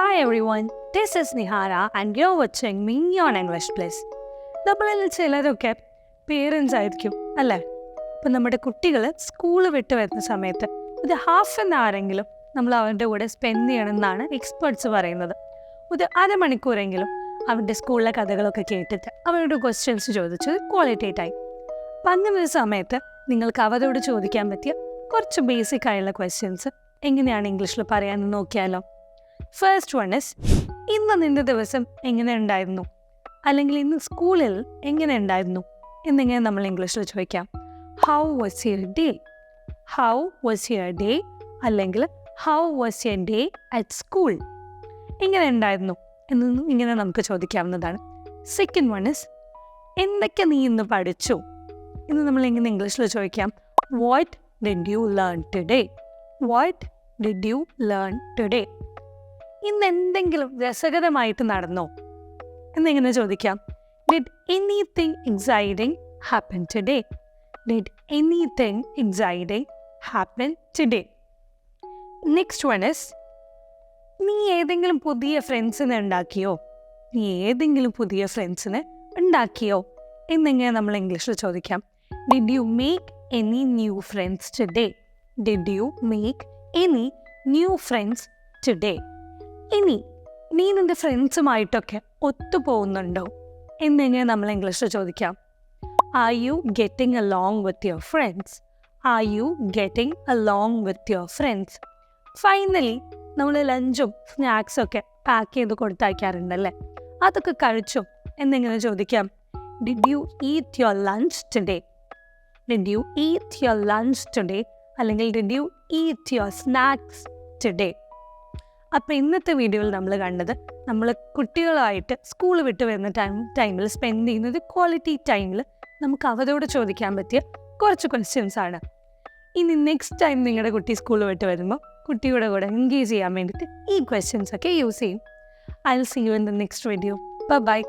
Hi everyone, this is Nihara and you're watching me on English Plus. നമ്മളിൽ ചിലരൊക്കെ parents ആയിരിക്കും അല്ലേ? അപ്പം നമ്മുടെ കുട്ടികൾ സ്കൂൾ വിട്ട് വരുന്ന സമയത്ത് ഒരു ഹാഫ് ആൻ ആരെങ്കിലും നമ്മൾ അവരുടെ കൂടെ സ്പെൻഡ് ചെയ്യണമെന്നാണ് എക്സ്പേർട്സ് പറയുന്നത്. ഒരു അരമണിക്കൂറെങ്കിലും അവരുടെ സ്കൂളിലെ കഥകളൊക്കെ കേട്ടിട്ട് അവരോട് ക്വസ്റ്റ്യൻസ് ചോദിച്ച് ക്വാളിറ്റി ടൈം അപ്പം അങ്ങനെ ഒരു സമയത്ത് നിങ്ങൾക്ക് അവരോട് ചോദിക്കാൻ പറ്റിയ കുറച്ച് ബേസിക് ആയുള്ള ക്വസ്റ്റ്യൻസ് എങ്ങനെയാണ് ഇംഗ്ലീഷിൽ പറയാമെന്ന് നോക്കിയാലോ? ഫസ്റ്റ് വൺ ഇസ് ഇന്ന് നിന്റെ ദിവസം എങ്ങനെ ഉണ്ടായിരുന്നു? അല്ലെങ്കിൽ ഇന്ന് സ്കൂളിൽ എങ്ങനെ ഉണ്ടായിരുന്നു? എന്നിങ്ങനെ നമ്മൾ ഇംഗ്ലീഷിൽ ചോദിക്കാം. How was your day how was your day അല്ലെങ്കിൽ how was your day at school എങ്ങനെ ഉണ്ടായിരുന്നു എന്ന് ഇങ്ങനെ നമുക്ക് ചോദിക്കാവുന്നതാണ്. സെക്കൻഡ് വൺ ഇസ് എന്തൊക്കെ നീ ഇന്ന് പഠിച്ചു? ഇന്ന് നമ്മൾ എങ്ങനെ ഇംഗ്ലീഷിൽ ചോദിക്കാം. What did you learn today what did you learn today ഇന്ന് എന്തെങ്കിലും രസകരമായിട്ട് നടന്നോ? എന്നിങ്ങനെ ചോദിക്കാം. Did anything exciting happen today did anything exciting happen today next one is നീ ഏതെങ്കിലും പുതിയ ഫ്രണ്ട്സിനെ ഉണ്ടാക്കിയോ? നീ ഏതെങ്കിലും പുതിയ ഫ്രണ്ട്സിനെ ഉണ്ടാക്കിയോ? എന്നിങ്ങനെ നമ്മൾ ഇംഗ്ലീഷിൽ ചോദിക്കാം. Did you make any new friends today did you make any new friends today ഇനി നീ നിന്റെ ഫ്രണ്ട്സുമായിട്ടൊക്കെ ഒത്തുപോകുന്നുണ്ടോ? എന്നിങ്ങനെ നമ്മൾ ഇംഗ്ലീഷിൽ ചോദിക്കാം. Are you getting along with your friends are you getting along with your friends finally നമ്മൾ ലഞ്ചും സ്നാക്സും ഒക്കെ പാക്ക് ചെയ്ത് കൊടുത്തയക്കാറുണ്ടല്ലേ? അതൊക്കെ കഴിച്ചു? എന്നിങ്ങനെ ചോദിക്കാം. Did you eat your lunch today did you eat your lunch today അല്ലെങ്കിൽ did you eat your snacks today അപ്പോൾ ഇന്നത്തെ വീഡിയോയിൽ നമ്മൾ കണ്ടത് നമ്മൾ കുട്ടികളായിട്ട് സ്കൂൾ വിട്ട് വരുന്ന ടൈം ടൈമിൽ സ്പെൻഡ് ചെയ്യുന്നത് ക്വാളിറ്റി ടൈമിൽ നമുക്ക് അവരോട് ചോദിക്കാൻ പറ്റിയ കുറച്ച് ക്വസ്റ്റ്യൻസ് ആണ്. ഇനി നെക്സ്റ്റ് ടൈം നിങ്ങളുടെ കുട്ടി സ്കൂൾ വിട്ട് വരുമ്പോൾ കുട്ടിയുടെ കൂടെ എൻഗേജ് ചെയ്യാൻ വേണ്ടിയിട്ട് ഈ ക്വസ്റ്റ്യൻസ് ഒക്കെ യൂസ് ചെയ്യും. I will see you in the next video bye